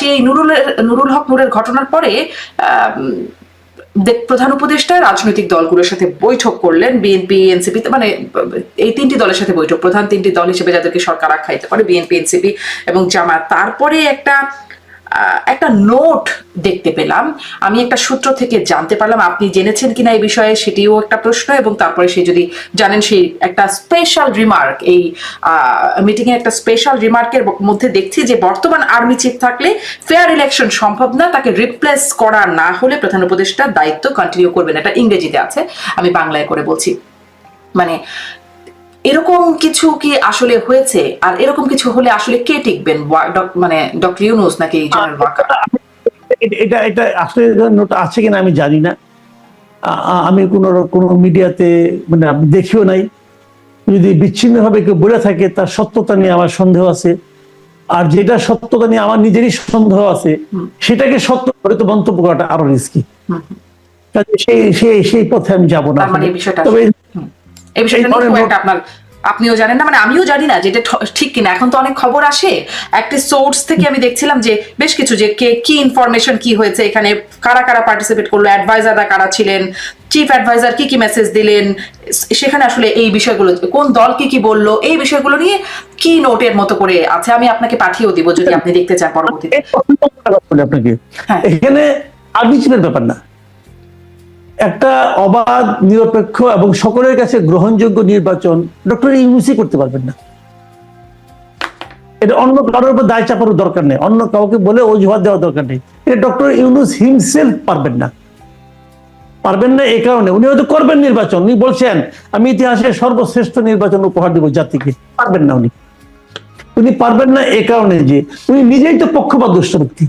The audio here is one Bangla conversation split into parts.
সেই নুরুলের, নুরুল হক নুরের ঘটনার পরে প্রধান উপদেষ্টা রাজনৈতিক দলগুলোর সাথে বৈঠক করলেন, বিএনপি, এনসিপি মানে এই তিনটি দলের সাথে বৈঠক, প্রধান তিনটি দল হিসেবে যাদেরকে সরকার আখ্যায়িত করে, বিএনপি, এনসিপি এবং জামাত তারপরে একটা একটা নোট দেখতে পেলাম। আমি একটা সূত্র থেকে জানতে পারলাম, আপনি জেনেছেন কিনা এই বিষয়ে সেটিও একটা প্রশ্ন এবং তারপরে সে যদি জানেন সেই একটা স্পেশাল রিমার্ক এই মিটিং এ একটা স্পেশাল রিমার্কের মধ্যে দেখছি যে বর্তমান আর্মি চিফ থাকলে ফেয়ার ইলেকশন সম্ভব না, তাকে রিপ্লেস করা না হলে প্রধান উপদেষ্টা দায়িত্ব কন্টিনিউ করবেন। এটা ইংরেজিতে আছে, আমি বাংলায় করে বলছি। মানে এরকম কিছু কি আসলে হয়েছে? আর এরকম কিছু হলে আসলে কে টিকবেন? মানে ডক্টর ইউনুস নাকি জেনারেল ওয়াকার? এটা- এটা আসলে নোট আছে কিনা আমি জানি না। আমি কোন কোন মিডিয়াতে মানে দেখিও নাই। যদি বিচ্ছিন্নভাবে কেউ বলে থাকে তার সত্যতা নিয়ে আমার সন্দেহ আছে। আর যেটা সত্যতা নিয়ে আমার নিজেরই সন্দেহ আছে সেটাকে সত্য করে তো মন্তব্য করাটা আরও রিস্কি সেই সেই সেই পথে আমি যাব না। মানে তবে। এই বিষয়টা নিয়ে খুব একটা আপনার আপনিও জানেন না মানে আমিও জানি না যেটা ঠিক কিনা এখন তো অনেক খবর আসে একটা সোর্স থেকে আমি দেখছিলাম যে বেশ কিছু যে কে কি ইনফরমেশন কি হয়েছে এখানে কারা কারা পার্টিসিপেট করল অ্যাডভাইজাররা কারা ছিলেন চিফ অ্যাডভাইজার কি কি মেসেজ দিলেন সেখানে আসলে এই বিষয়গুলো কোন দল কি কি বলল এই বিষয়গুলো নিয়ে কি নোটের মতো করে আছে আমি আপনাকে পাঠিয়েও দিব যদি আপনি দেখতে চান পরবর্তীতে আপনাকে হ্যাঁ। এখানে আর্বিচিপের ব্যাপার না একটা অবাধ, নিরপেক্ষ এবং সকলের কাছে গ্রহণযোগ্য নির্বাচন ডক্টর ইউনুসি করতে পারবেন না। এটা অন্য কারোর উপর দায় চাপানোর দরকার নেই। অন্য কাউকে বলে অজুহাত দেওয়ার দরকার নেই। এটা ডক্টর ইউনুস হিমসেলফ পারবেন না। পারবেন না এই কারণে। উনি হয়তো করবেন নির্বাচন। উনি বলছেন, আমি ইতিহাসের সর্বশ্রেষ্ঠ নির্বাচন উপহার দেব জাতিকে। পারবেন না উনি। উনি পারবেন না এ কারণে যে, উনি নিজেই তো পক্ষপাত দুষ্ট ব্যক্তি।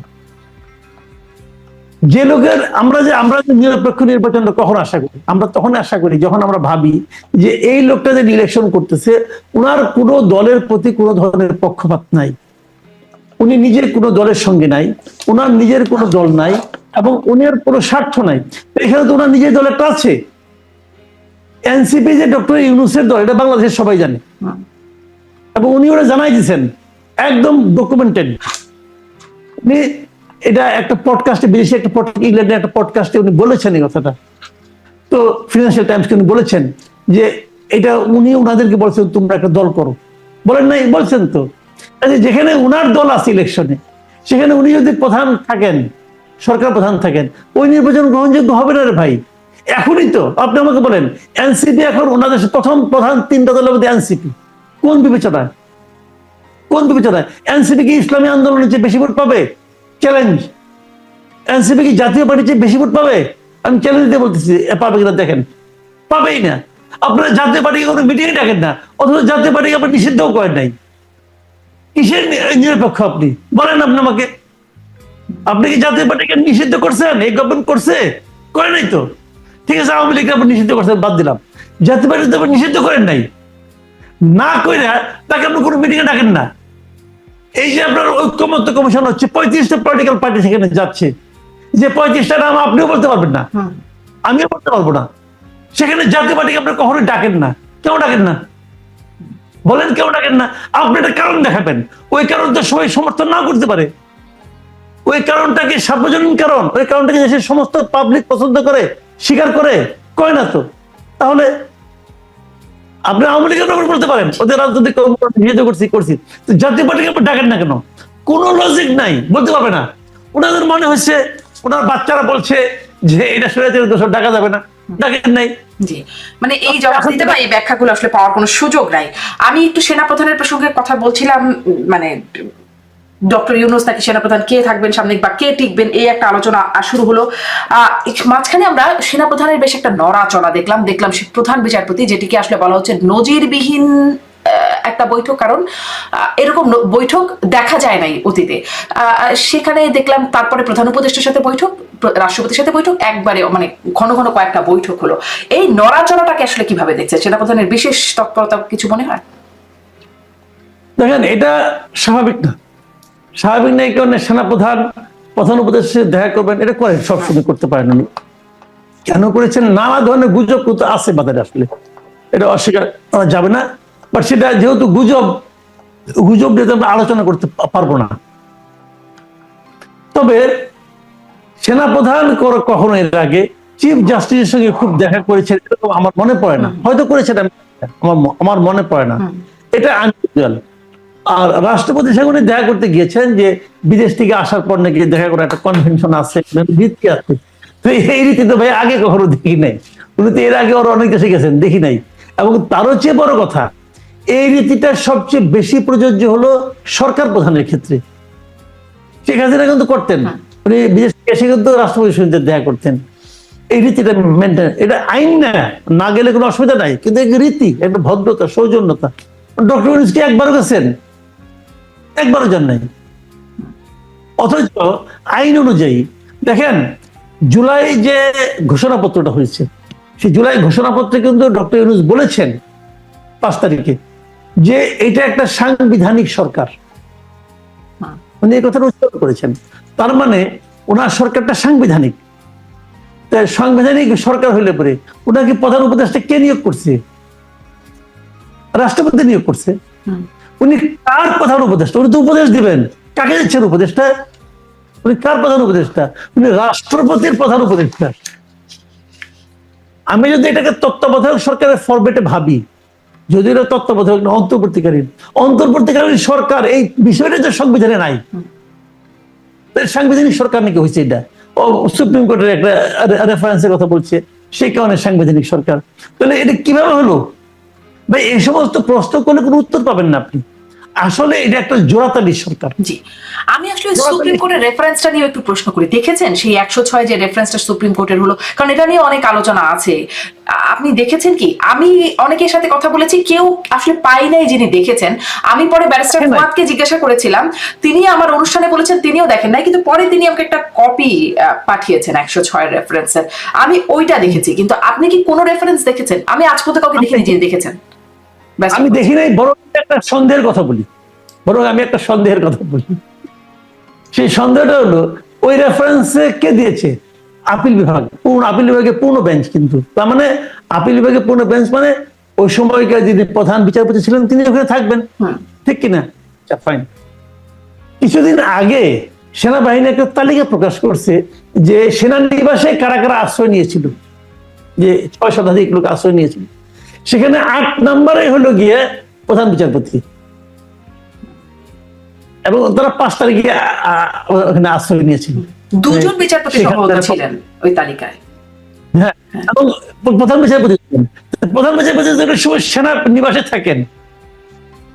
যে লোকের আমরা যে আমরা যে নিরপেক্ষ নির্বাচন কখন আশা করি? আমরা তখন আশা করি যখন আমরা ভাবি যে এই লোকটা যে ইলেকশন করতেছে উনার কোনো দলের প্রতি কোনো ধরনের পক্ষপাত নাই। উনি নিজের কোনো দলের সঙ্গে নাই ওনার নিজের কোনো দল নাই এবং উনার কোনো স্বার্থ নাই। এখানে তো ওনার নিজের দল একটা আছে। এনসিপি যে ডক্টর ইউনুসের দল এটা বাংলাদেশের সবাই জানে। এবং উনি ওরা জানাই দিয়েছেন একদম ডকুমেন্টেড উনি এটা একটা পডকাস্টে বিদেশি একটা ইংল্যান্ডের একটা পডকাস্টে উনি বলেছেন এই কথাটা। তো ফিনান্সিয়াল টাইমসকে উনি বলেছেন যে এটা উনি ওনাদেরকে বলছেন, তোমরা একটা দল করো। বলেন নাই, বলছেন তো। কাজে যেখানে উনার দল আছে ইলেকশনে সেখানে উনি যদি প্রধান থাকেন, সরকার প্রধান থাকেন, ওই নির্বাচন গ্রহণযোগ্য হবে না রে ভাই। এখনই তো, আপনি আমাকে বলেন এনসিপি এখন ওনাদের প্রথম প্রধান তিনটা দলের মধ্যে এনসিপি কোন বিবেচনায়? কোন বিবেচনায়? এনসিপি কি ইসলামী আন্দোলনের চেয়ে বেশি ভোট পাবে? চ্যালেঞ্জ এনসিপি কি জাতীয় পার্টির চেয়ে বেশি ভোট পাবে? আমি চ্যালেঞ্জ দিয়ে বলতেছি পাবে কিনা দেখেন। পাবেই না। আপনারা জাতীয় পার্টিকে কোনো মিটিংয়ে ডাকেন না, অথচ জাতীয় পার্টিকে আপনি নিষিদ্ধও করেন নাই। কিসের নিরপেক্ষ আপনি? বলেন আপনি আমাকে। আপনি কি জাতীয় পার্টিকে নিষিদ্ধ করছেন? এই গভর্নমেন্ট করছে? করে নাই তো। ঠিক আছে, আওয়ামী লীগকে আপনি নিষিদ্ধ করছেন, বাদ দিলাম। জাতীয় পার্টি তো আপনি নিষিদ্ধ করেন নাই। না করে তাকে আপনি কোনো মিটিংয়ে ডাকেন না। এই যে আপনার ঐক্যমত্য কমিশন হচ্ছে পঁয়ত্রিশটা পলিটিক্যাল পার্টি সেখানে যাচ্ছে। যে পঁয়ত্রিশটা নাম আপনিও বলতে পারবেন না। আমিও বলতে পারব না। সেখানে জাতীয় পার্টিকে আপনি কখনোই ডাকেন না। কেউ ডাকেন না? বলেন কেউ ডাকেন না? আপনি একটা কারণ দেখাবেন। ওই কারণটা সবাই সমর্থন না করতে পারে। ওই কারণটাকে সার্বজনীন কারণ? ওই কারণটাকে দেশের সমস্ত পাবলিক পছন্দ করে স্বীকার করে? কয় না তো? তাহলে আপনি আওয়ামী লীগের ব্যাপারে বলতে পারেন। ওদের রাজনৈতিক নিষিদ্ধ করছি করছি। জাতীয় পার্টিকে আপনি ডাকেন না কেন? কোনো লজিক নাই, বলতে পারবে না। ওনাদের মনে হচ্ছে, ওনার বাচ্চারা বলছে যে, এটা সরাইতে দোষ ডাকা যাবে না। ডাকেন নাই। মানে এই জবাব দিতে বা এই ব্যাখ্যাগুলো আসলে পাওয়ার কোনো সুযোগ নাই। আমি একটু সেনাপ্রধানের প্রসঙ্গে কথা বলছিলাম মানে ডক্টর ইউনুস নাকি সেনাপ্রধান কে থাকবেন, সামনে বা কে টিকবেন, এই একটা আলোচনা শুরু হলো। মাঝখানে আমরা সেনাপ্রধানের বেশ একটা নড়াচড়া দেখলাম। দেখলাম সে প্রধান বিচারপতি যেটিকে আসলে বলা হচ্ছে নজিরবিহীন একটা বৈঠক। কারণ এরকম বৈঠক দেখা যায় নাই অতীতে। সেখানে দেখলাম তারপরে প্রধান উপদেষ্টার সাথে বৈঠক রাষ্ট্রপতির সাথে বৈঠক, একবারে মানে ঘন ঘন কয়েকটা বৈঠক হলো। এই নড়াচড়াটাকে আসলে কীভাবে দেখছে সেনাপ্রধানের বিশেষ তৎপরতা কিছু মনে হয়? দেখেন, এটা স্বাভাবিক না। স্বাভাবিক না এই কারণে সেনাপ্রধান প্রধান উপদেশের দেখা করবেন এটা করেন সবসময় করতে পারেন উনি। কেন করেছেন? নানা ধরনের গুজব কিন্তু আছে বাজারে আসলে। এটা অস্বীকার করা যাবে না বাট সেটা যেহেতু গুজব গুজব নিয়ে আমরা আলোচনা করতে পারব না। তবে সেনাপ্রধান কখনো এর আগে চিফ জাস্টিসের সঙ্গে খুব দেখা করেছেন এরকম আমার মনে পড়ে না। হয়তো করেছেন আমি- আমার আমার মনে পড়ে না। এটা আনইউজুয়াল আর রাষ্ট্রপতির সঙ্গে উনি দেখা করতে গিয়েছেন যে বিদেশ থেকে আসার পর নাকি দেখা করার একটা কনভেনশন আছে রীতি আছে। তো এই রীতি তো ভাই আগে কখনো দেখি নাই। উনি তো এর আগে ওরা অনেক দেশে গেছেন দেখি নাই। এবং তারও চেয়ে বড় কথা এই রীতিটা সবচেয়ে বেশি প্রযোজ্য হলো সরকার প্রধানের ক্ষেত্রে। শেখ হাসিনা কিন্তু করতেন। হুম। উনি বিদেশ থেকে এসে কিন্তু রাষ্ট্রপতির সঙ্গে দেখা করতেন। এই রীতিটা মেনটেন এটা আইন না না গেলে কোনো অসুবিধা নাই। কিন্তু এক রীতি একটা ভদ্রতা সৌজন্যতা। ডক্টর একবারও গেছেন? একবারও যান নাই। অথচ আইন অনুযায়ী, দেখেন, জুলাই যে ঘোষণাপত্রটা হয়েছে, সেই জুলাই ঘোষণাপত্রে কিন্তু ডক্টর ইউনুস বলেছেন পাঁচ তারিখে যে এটা একটা সাংবিধানিক সরকার। উনি এই কথাটা উচ্চারণ করেছেন। তার মানে ওনার সরকারটা সাংবিধানিক। তাই সাংবিধানিক সরকার হইলে পরে ওনাকে প্রধান উপদেষ্টা কে নিয়োগ করছে? রাষ্ট্রপতি নিয়োগ করছে। উনি কার প্রধান উপদেষ্টা? উনি তো উপদেশ দিবেন। কাকে দিচ্ছেন উপদেষ্টা? উনি কার প্রধান উপদেষ্টা? উনি রাষ্ট্রপতির প্রধান উপদেষ্টা। আমি যদি এটাকে তত্ত্বাবধায়ক সরকারের ফরম্যাটে ভাবি, যদি এটা তত্ত্বাবধায়ক না, অন্তর্বর্তীকালীন। অন্তর্বর্তীকালীন সরকার, এই বিষয়টা যে সংবিধানে নাই। সাংবিধানিক সরকার নাকি হয়েছে এটা? সুপ্রিম কোর্টের একটা রেফারেন্সের কথা বলছে, সেই কারণে সাংবিধানিক সরকার। তাহলে এটা কীভাবে হলো? ভাই, এই সমস্ত প্রশ্ন করলে কোনো উত্তর পাবেন না আপনি। আসলে এটা একটা জোড়াতালি সরকার। জি। আমি আসলে সুপ্রিম কোর্টের রেফারেন্সটা নিয়ে একটু প্রশ্ন করি। দেখেছেন সেই একশো ছয় যে রেফারেন্সটা সুপ্রিম কোর্টের হলো? কারণ এটা নিয়ে অনেক আলোচনা আছে। আপনি দেখেছেন কি? আমি অনেকের সাথে কথা বলেছি কেউ আসলে পাই নাই যিনি দেখেছেন। আমি পরে ব্যারিস্টার ফুয়াদকে জিজ্ঞাসা করেছিলাম তিনি আমার অনুষ্ঠানে বলেছেন তিনিও দেখেন নাই কিন্তু পরে তিনি আমাকে একটা কপি পাঠিয়েছেন একশো ছয় রেফারেন্সের আমি ওইটা দেখেছি কিন্তু আপনি কি কোনো রেফারেন্স দেখেছেন? আমি আজ পর্যন্ত কাউকে দেখিনি যিনি দেখেছেন। আমি দেখি নাই বরং একটা সন্দেহের কথা বলি। বরং আমি একটা সন্দেহের কথা বলি। সেই সন্দেহটা হলো ওই রেফারেন্সে কে দিয়েছে? আপিল বিভাগ। পূর্ণ আপিল বিভাগের পূর্ণ বেঞ্চ কিন্তু। তার মানে আপিল বিভাগের পূর্ণ বেঞ্চ মানে ওই সময়কার যিনি প্রধান বিচারপতি ছিলেন তিনি ওখানে থাকবেন। ঠিক কিনা? আচ্ছা ফাইন কিছুদিন আগে সেনাবাহিনী একটা তালিকা প্রকাশ করছে যে সেনানিবাসে কারা কারা আশ্রয় নিয়েছিল। যে ছয় শতাধিক লোক আশ্রয় নিয়েছিল। সেখানে আট নম্বরে হলো গিয়ে প্রধান বিচারপতি। এবং তারা পাঁচ তারিখে ওখানে আশ্রয় নিয়েছিল। দুজন বিচারপতি ছিলেন ওই তালিকায়। হ্যাঁ এবং প্রধান বিচারপতি। প্রধান বিচারপতি যদি সময় সেনা নিবাসে থাকেন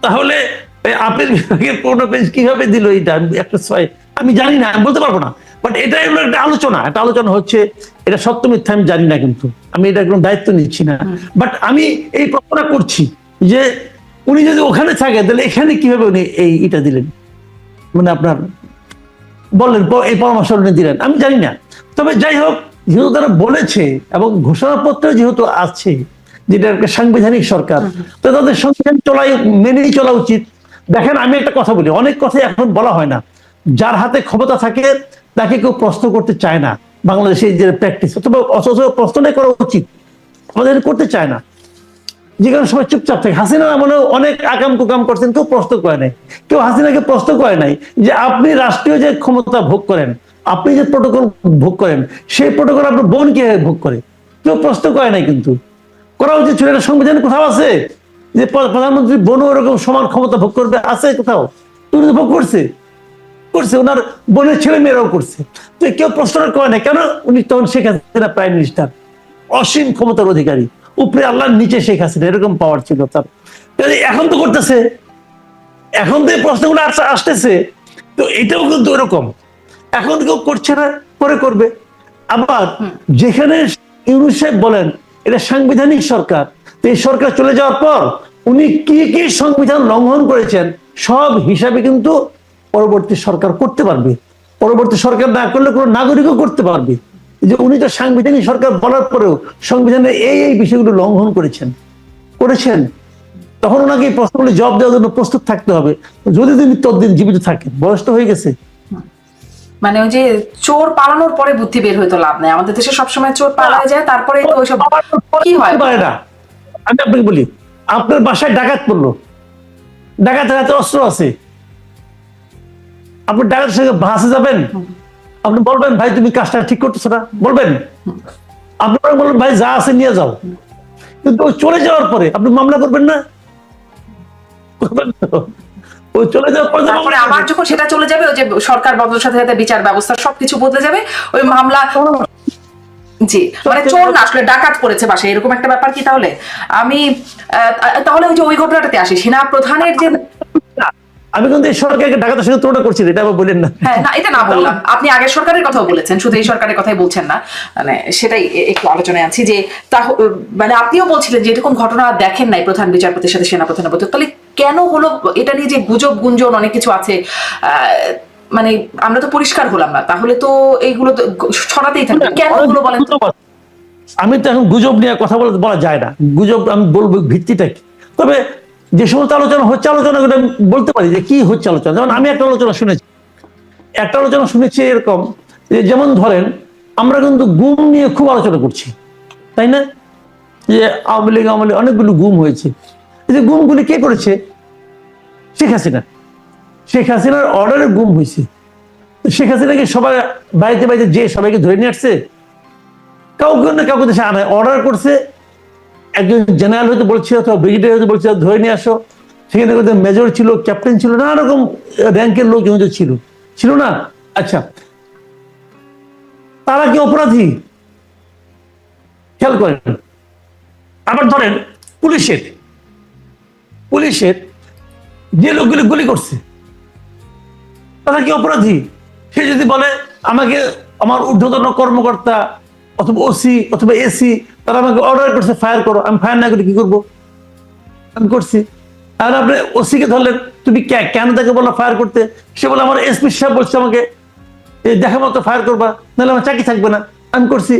তাহলে ওই আপিল বিভাগের পূর্ণ বেঞ্চ কীভাবে দিল এইটা? একটা ছয় আমি জানি না আমি বলতে পারব না। বাট এটাই হলো একটা আলোচনা। একটা আলোচনা হচ্ছে এটা সত্য মিথ্যা আমি জানি না কিন্তু। আমি এটা কোনো দায়িত্ব নিচ্ছি না। বাট আমি এই প্রশ্নটা করছি যে উনি যদি ওখানে থাকে তাহলে এখানে কীভাবে উনি এই এটা দিলেন? মানে আপনার বললেন এই পরামর্শ উনি দিলেন। আমি জানি না। তবে যাই হোক যেহেতু তারা বলেছে এবং ঘোষণাপত্রে যেহেতু আছে যেটা একটা সাংবিধানিক সরকার তো তাদের সংবিধান চলাই মেনেই চলা উচিত। দেখেন আমি একটা কথা বলি। অনেক কথাই এখন বলা হয় না। যার হাতে ক্ষমতা থাকে তাকে কেউ প্রশ্ন করতে চায় না। বাংলাদেশে যে প্র্যাকটিস অথবা অথচ প্রশ্নটাই করা উচিত। আমাদের করতে চায় না। যে কোনো সময় চুপচাপ থাকে। হাসিনা আমলেও অনেক আকাম কুকাম করছেন, কেউ প্রশ্ন করে নাই। কেউ হাসিনাকে প্রশ্ন করে নাই যে আপনি রাষ্ট্রীয় যে ক্ষমতা ভোগ করেন, আপনি যে প্রোটোকল ভোগ করেন, সেই প্রোটোকল আপনার বোন কীভাবে ভোগ করে? কেউ প্রশ্ন করে নাই কিন্তু। করা উচিত ছিল এটা সংবিধানে কোথাও আছে? যে প্রধানমন্ত্রী বোনও এরকম সমান ক্ষমতা ভোগ করবে, আছে কোথাও? তুমি তো ভোগ করছে। করছে ওনার বোনের ছেলে মেয়েরাও করছে। তো কেউ প্রশ্ন করে না কেন উনি তখন শেখ হাসিনা প্রাইম মিনিস্টার অসীম ক্ষমতার অধিকারী উপরে আল্লাহর নিচে শেখ হাসিনা এরকম পাওয়ার ছিল তার। এখন তো করতেছে। এখন তো এই প্রশ্নগুলো আসতেছে। তো এটাও কিন্তু এরকম এখন কেউ করছে না পরে করবে। আবার যেখানে ইউনুস সাহেব বলেন এটা সাংবিধানিক সরকার তো এই সরকার চলে যাওয়ার পর উনি কি কি সংবিধান লঙ্ঘন করেছেন সব হিসাবে কিন্তু পরবর্তী সরকার করতে পারবে। পরবর্তী সরকার না করলে কোনো নাগরিকও করতে পারবে। যে উনি তো সাংবিধানিক সরকার বলার পরেও সংবিধানের এই এই বিষয়গুলো লঙ্ঘন করেছেন। করেছেন। তখন ওনাকে এই প্রশ্নগুলো জবাব দেওয়ার জন্য প্রস্তুত থাকতে হবে। যদি তিনি ততদিন জীবিত থাকেন বয়স তো হয়ে গেছে। মানে ওই যে চোর পালানোর পরে বুদ্ধি বের হইতো লাভ নাই। আমাদের দেশে সবসময় চোর পালায় যায় তারপরে তো ওইসব কি হয়? পারে না। আমি আপনাকে বলি আপনার বাসায় ডাকাত পড়ল। ডাকাতের হাতে অস্ত্র আছে। আপনি ডাকাতের সঙ্গে ভাসে যাবেন? আপনি বলবেন ভাই তুমি কাজটা ঠিক করতেছো না। বলবেন? আপনি বরং বলবেন ভাই যা আছে নিয়ে যাও। কিন্তু ও চলে যাওয়ার পরে আপনি মামলা করবেন না? ও চলে যাওয়ার পরে তারপরে আবার যখন সেটা চলে যাবে ওই যে সরকার বদলের সাথে সাথে বিচার ব্যবস্থা সবকিছু বদলে যাবে ওই মামলা জি মানে চোর না আসলে ডাকাত পড়েছে বাসায় এরকম একটা ব্যাপার কি তাহলে? আমি তাহলে ওই যে ওই ঘটনাটাতে আসি। সেনা প্রধানের যে আমি কিন্তু এই সরকারকে ডাকাতের সঙ্গে তুলনা করছি এটা আবার বলেন না। হ্যাঁ না এটা না বললাম। আপনি আগের সরকারের কথাও বলেছেন শুধু এই সরকারের কথাই বলছেন না। মানে সেটাই একটু আলোচনায় আছি যে তা মানে আপনিও বলছিলেন যে এরকম ঘটনা দেখেন নাই প্রধান বিচারপতির সাথে সেনা প্রধানের মধ্যে। তাহলে কেন হলো? এটা নিয়ে যে গুজব গুঞ্জন অনেক কিছু আছে মানে আমরা তো পরিষ্কার হলাম না। তাহলে তো এইগুলো ছড়াতেই থাকবে। কেন হলো বলেন তো? আমি তো এখন গুজব নিয়ে কথা বলতে বলা যায় না। গুজব আমি বলব ভিত্তিটা কি? তবে যে সমস্ত আলোচনা হচ্ছে আলোচনা করে বলতে পারি যে কি হচ্ছে আলোচনা। যেমন আমি একটা আলোচনা শুনেছি। একটা আলোচনা শুনেছি এরকম যে যেমন ধরেন, আমরা কিন্তু গুম নিয়ে খুব আলোচনা করছি, তাই না? যে আওয়ামী লীগ আওয়ামী লীগ অনেকগুলো গুম হয়েছে। এই যে গুমগুলি কে করেছে? শেখ হাসিনা। শেখ হাসিনার অর্ডারে গুম হয়েছে। শেখ হাসিনাকে সবাই বাড়িতে বাড়িতে যে সবাইকে ধরে নিয়ে আসছে। কাউকে না কাউকে দেশে আনায় অর্ডার করছে। একজন জেনারেল হয়তো বলছে অথবা ব্রিগেডিয়ার হয়তো বলছে ধরে নিয়ে আসো। সেখানে মেজর ছিল, ক্যাপ্টেন ছিল নানা রকম র্যাঙ্কের লোক হয়তো ছিল। ছিল না? আচ্ছা। তারা কি অপরাধী? খেয়াল করেন। আবার ধরেন, পুলিশের। পুলিশের যে লোকগুলি গুলি করছে, তারা কি অপরাধী? সে যদি বলে, আমাকে, আমার ঊর্ধ্বতন কর্মকর্তা অথবা ওসি অথবা এসি তারা আমাকে অর্ডার করছে ফায়ার করো। আমি ফায়ার না করে কি করব? আমি করছি। আর আপনি ওসিকে ধরলেন, তুমি কেন তাকে বলল ফায়ার করতে? সে বলে আমার এসপি সাহেব বলছে আমাকে দেখা মতো ফায়ার করবা, নাহলে আমার চাকরি থাকবে না। আমি করছি।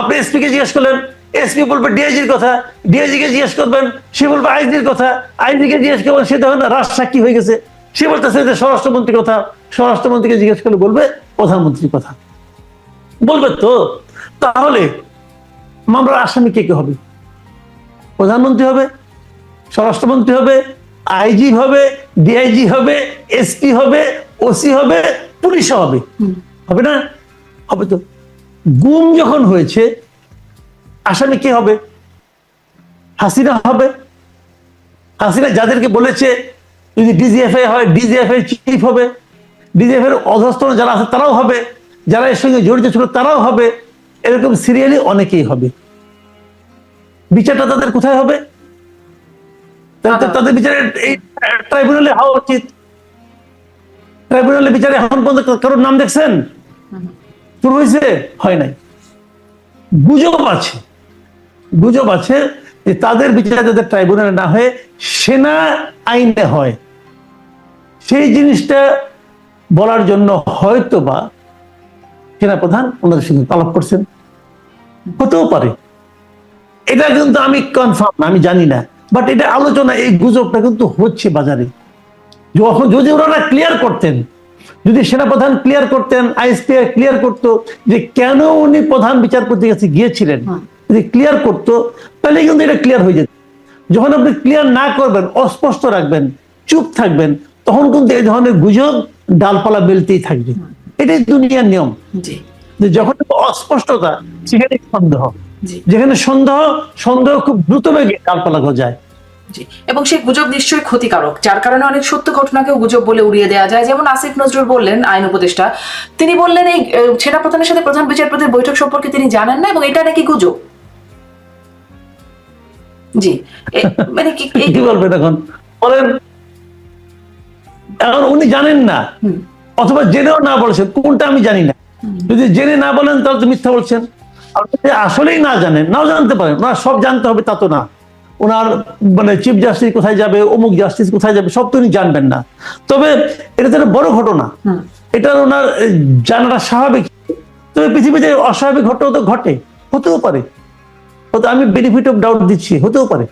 আপনি এসপি কে জিজ্ঞেস করলেন এসপি বলবে ডিআইজির কথা ডিআইজি কে জিজ্ঞেস করবেন, সে বলবে আইজির কথা আইজি কে জিজ্ঞেস করবেন, সে তখন রাজ সাক্ষী হয়ে গেছে। সে বলতেছে যে স্বরাষ্ট্রমন্ত্রীর কথা, স্বরাষ্ট্রমন্ত্রীকে জিজ্ঞেস করলে বলবে প্রধানমন্ত্রীর কথা। বলবে তো? তাহলে মামলার আসামি কে কে হবে? প্রধানমন্ত্রী হবে স্বরাষ্ট্রমন্ত্রী হবে আইজি হবে ডিআইজি হবে এসপি হবে ওসি হবে পুলিশ হবে। হবে না? হবে তো। গুম যখন হয়েছে আসামি কে হবে? হাসিনা হবে। হাসিনা যাদেরকে বলেছে যদি ডিজিএফআই হয় ডিজিএফআই চিফ হবে। ডিজিএফ এর অধস্থ যারা আছে তারাও হবে। যারা এর সঙ্গে জড়িত ছিল তারাও হবে। এরকম সিরিয়ালি অনেকেই হবে। বিচারটা তাদের কোথায় হবে? তাদের- বিচারে এই ট্রাইব্যুনালে হওয়া উচিত। ট্রাইব্যুনালে বিচারে এখন পর্যন্ত কারোর নাম দেখছেন? শুরু হয়েছে? হয় নাই। গুজব আছে। গুজব আছে যে তাদের বিচার যাদের ট্রাইব্যুনালে না হয়ে সেনা আইনে হয়। সেই জিনিসটা বলার জন্য হয়তো বা সেনাপ্রধান ওনাদের সঙ্গে তলব করছেন। হতেও পারে। এটা কিন্তু আমি কনফার্ম আমি জানি না। বাট এটা আলোচনা এই গুজবটা কিন্তু হচ্ছে বাজারে। যখন যদি ওনারা ক্লিয়ার করতেন যদি সেনাপ্রধান ক্লিয়ার করতেন আইএসপি ক্লিয়ার করতো যে কেন উনি প্রধান বিচারপতির কাছে গিয়েছিলেন যদি ক্লিয়ার করতো তাহলে কিন্তু এটা ক্লিয়ার হয়ে যেত। যখন আপনি ক্লিয়ার না করবেন অস্পষ্ট রাখবেন চুপ থাকবেন তখন কিন্তু এই ধরনের গুজব ডালপালা বেলতেই থাকবে। এটাই দুনিয়ার নিয়ম। যখন অস্পষ্টতা সেখানে সন্দেহ। যেখানে সন্দেহ সন্দেহ খুব দ্রুত বেগে ডালপালা গজায়। এবং সেই গুজব নিশ্চয়ই ক্ষতিকারক যার কারণে অনেক সত্য ঘটনাকেও গুজব বলে উড়িয়ে দেওয়া যায়। যেমন আসিফ নজরুল বললেন আইন উপদেষ্টা তিনি বললেন এই আহ, সেনাপ্রধানের সাথে প্রধান বিচারপতির বৈঠক সম্পর্কে তিনি জানেন না এবং এটা নাকি গুজব? জি। মানে কি বলবেন এখন বলেন এখন উনি জানেন না। অথবা জেনেও না বলেছেন কোনটা আমি জানি না। যদি জেনে না বলেন তাহলে তো মিথ্যা বলছেন। আর যদি আসলেই না জানেন নাও জানতে পারেন ওনার সব জানতে হবে তা তো না। ওনার মানে চিফ জাস্টিস কোথায় যাবে অমুক জাস্টিস কোথায় যাবে সব তো উনি জানবেন না। তবে এটা তো একটা বড় ঘটনা। এটা ওনার জানাটা স্বাভাবিক। তবে পৃথিবীতে অস্বাভাবিক ঘটনা তো ঘটে হতেও পারে। হয়তো আমি বেনিফিট অফ ডাউট দিচ্ছি হতেও পারে।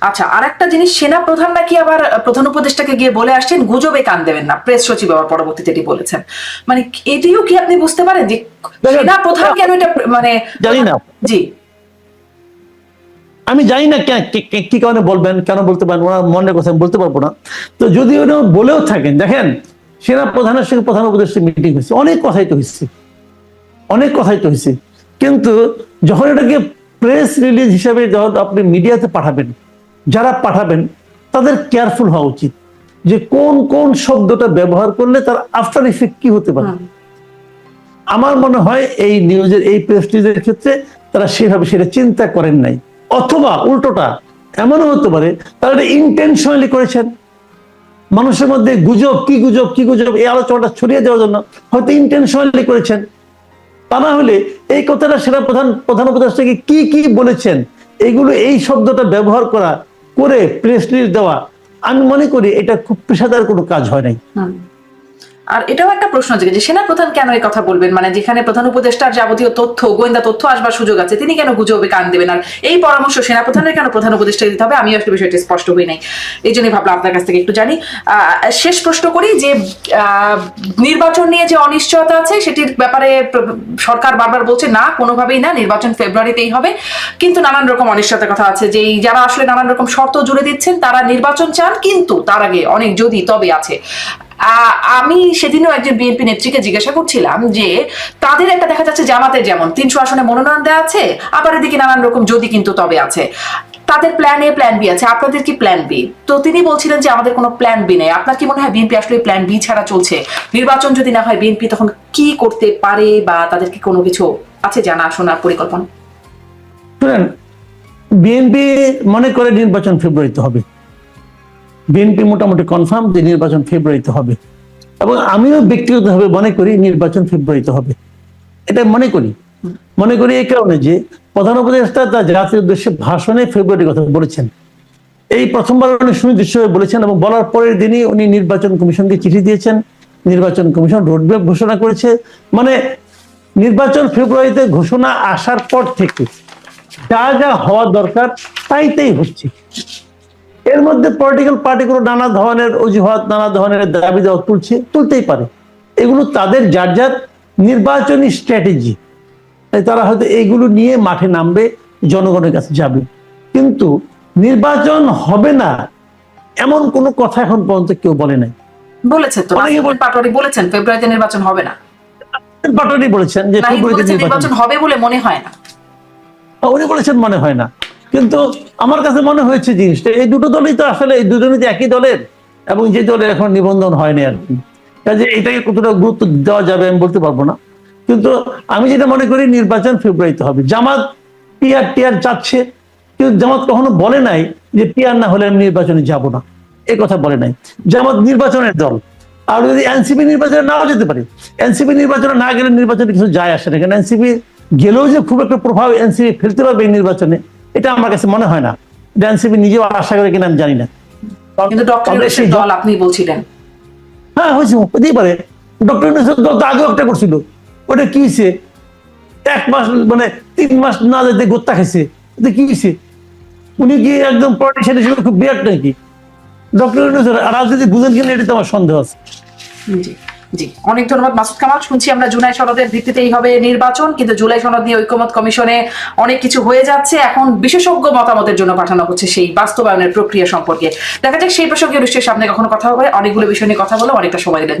আচ্ছা আর একটা জিনিস সেনা প্রধান নাকি আবার প্রধান উপদেষ্টাকে গিয়ে বলে আসছেন? গুজবে কান দেবেন না প্রেস সচিব আবার পরবর্তীতে এটি বলেছেন। মানে এটিও কি আপনি বুঝতে পারেন যে সেনা প্রধান কেন এটা মানে জানি না। জি। আমি জানি না কে- কারণে বলবেন কেন বলতে পারেন ওনার মনের কথা বলতে পারব না। তো যদি উনি বলেও থাকেন দেখেন সেনা প্রধানের সঙ্গে প্রধান উপদেষ্টা মিটিং হয়েছে অনেক কথাই তো হয়েছে অনেক কথাই তো হয়েছে। কিন্তু যখন এটাকে প্রেস রিলিজ হিসেবে যখন আপনি মিডিয়াতে পাঠাবেন যারা পাঠাবেন তাদের কেয়ারফুল হওয়া উচিত যে কোন কোন শব্দটা ব্যবহার করলে তার আফটার ইফেক্ট কি হতে পারে। আমার মনে হয় এই নিউজের এই প্রেস্টিজের ক্ষেত্রে তারা সেভাবে সেটা চিন্তা করেন নাই। অথবা উল্টোটা এমনও হতে পারে তারা এটা ইন্টেনশনালি করেছেন। মানুষের মধ্যে গুজব কি গুজব কি গুজব এই আলোচনাটা ছড়িয়ে দেওয়ার জন্য হয়তো ইন্টেনশনালি করেছেন। তা না হলে এই কথাটা সেরা প্রধান প্রধান উপদেষ্টাকে কি কি বলেছেন এগুলো, এই শব্দটা ব্যবহার করা, করে প্রেস রিলিজ দেওয়া, আমি মনে করি এটা খুব পেশাদার কোনো কাজ হয় নাই। আর এটাও একটা প্রশ্ন যে সেনা প্রধান কেন এই কথা বলবেন? মানে যেখানে প্রধান উপদেষ্টার যাবতীয় তথ্য, গোয়েন্দা তথ্য আসবার সুযোগ আছে, তিনি কেন গুজবে কান দেবেন? আর এই পরামর্শ সেনা প্রধানের কেন প্রধান উপদেষ্টা দিতে হবে? আমিও আসলে বিষয়টি স্পষ্ট হই নাই। এই জন্যই ভাবলাম আপনার কাছ থেকে একটু জানি। শেষ প্রশ্ন করি যে নির্বাচন নিয়ে যে অনিশ্চয়তা আছে, সেটির ব্যাপারে সরকার বারবার বলছে না, কোনোভাবেই না, নির্বাচন ফেব্রুয়ারিতেই হবে। কিন্তু নানান রকম অনিশ্চয়তার কথা আছে। যে যারা আসলে নানান রকম শর্ত জুড়ে দিচ্ছেন, তারা নির্বাচন চান, কিন্তু তার আগে অনেক যদি তবে আছে। আমি সেদিনও একজন বিএনপি নেত্রীকে জিজ্ঞাসা করছিলাম যে, তাদের একটা দেখা যাচ্ছে জামাতের যেমন, তিনশো আসনে মনোনয়ন দেওয়া আছে, আবার এদিকে নানান রকম যদি কিন্তু তবে আছে। তাদের প্ল্যান এ প্ল্যান বি আছে, আপনাদের কি প্ল্যান বি তো তিনি বলছিলেন যে, আমাদের কোনো প্ল্যান বি নেই। আপনার কি মনে হয় বিএনপি আসলে প্ল্যান বি ছাড়া চলছে? নির্বাচন যদি না হয় বিএনপি তখন কি করতে পারে বা তাদের কি কোনো কিছু আছে জানা শোনার পরিকল্পনা? বিএনপি মনে করে নির্বাচন ফেব্রুয়ারিতে হবে। বিএনপি মোটামুটি কনফার্ম যে নির্বাচন ফেব্রুয়ারিতে হবে। এবং আমিও ব্যক্তিগতভাবে মনে করি নির্বাচন ফেব্রুয়ারিতে হবে। এটা মনে করি। মনে করি এই কারণে যে প্রধান উপদেষ্টা তার জাতির উদ্দেশ্যে ভাষণে ফেব্রুয়ারি কথা বলেছেন। এই প্রথমবার উনি সুনির্দিষ্টভাবে বলেছেন এবং বলার পরের দিনই উনি নির্বাচন কমিশনকে চিঠি দিয়েছেন। নির্বাচন কমিশন রোডম্যাপ ঘোষণা করেছে। মানে নির্বাচন ফেব্রুয়ারিতে ঘোষণা আসার পর থেকে যা যা হওয়া দরকার তাইতেই হচ্ছে। এর মধ্যে পলিটিক্যাল পার্টিগুলো নানা ধরনের অজুহাত নানা ধরনের দাবি দেওয়া তুলছে তুলতেই পারে। এগুলো তাদের যার যার নির্বাচনী স্ট্র্যাটেজি তাই তারা হয়তো এইগুলো নিয়ে মাঠে নামবে জনগণের কাছে যাবে। কিন্তু নির্বাচন হবে না এমন কোনো কথা এখন পর্যন্ত কেউ বলে নাই। বলেছে তো পাটোয়ারি বলেছেন ফেব্রুয়ারিতে নির্বাচন হবে না। পাটোয়ারি বলেছেন যে ফেব্রুয়ারিতে নির্বাচন হবে বলে মনে হয় না। উনি বলেছেন মনে হয় না। কিন্তু আমার কাছে মনে হয়েছে জিনিসটা, এই দুটো দলই তো আসলে, এই দুজনই তো একই দলের, এবং যে দলের এখন নিবন্ধন হয়নি আর কি। কাজে এটাকে কতটা গুরুত্ব দেওয়া যাবে আমি বলতে পারব না। কিন্তু আমি যেটা মনে করি, নির্বাচন ফেব্রুয়ারিতে হবে। জামাত পিয়ার টিয়ার চাচ্ছে, কিন্তু জামাত কখনো বলে নাই যে পিয়ার না হলে আমি নির্বাচনে যাব না। এই কথা বলে নাই। জামাত নির্বাচনের দল। আর যদি এনসিপি নির্বাচনে নাও যেতে পারে, এনসিপি নির্বাচনে না গেলে নির্বাচনে কিছু যায় আসে না। কারণ এনসিপি গেলেও যে খুব একটা প্রভাব এনসিপি ফেলতে পারবে এই নির্বাচনে। এটা আমার কাছে মনে হয় না। এনসিপি নিজেও আশা করে কিনা আমি জানি না। কিন্তু ডক্টর দল আপনি বলছিলেন। হ্যাঁ হয়েছে হতেই পারে। ডক্টর দল তো আগেও একটা করছিল। ওটা কি হয়েছে? এক মাস মানে তিন মাস না যেতে গোত্তা খেয়েছে ওটা কি হয়েছে? উনি কি একদম পলিটিশিয়ান হিসেবে খুব বিরাট নাকি? ডক্টর রাজনীতি বুঝেন কিনা এটা তো আমার সন্দেহ আছে। জি। জি, অনেক ধন্যবাদ মাসুদ কামাল। শুনছি আমরা জুলাই সনদের ভিত্তিতেই হবে নির্বাচন, কিন্তু জুলাই সনদ নিয়ে ঐক্যমত কমিশনে অনেক কিছু হয়ে যাচ্ছে। এখন বিশেষজ্ঞ মতামতের জন্য পাঠানো হচ্ছে সেই বাস্তবায়নের প্রক্রিয়া সম্পর্কে। দেখা যাক সেই প্রসঙ্গে নিশ্চয়ই সামনে কখনো কথা হবে। অনেকগুলো বিষয় নিয়ে কথা বলে অনেকটা সময় দিলেন।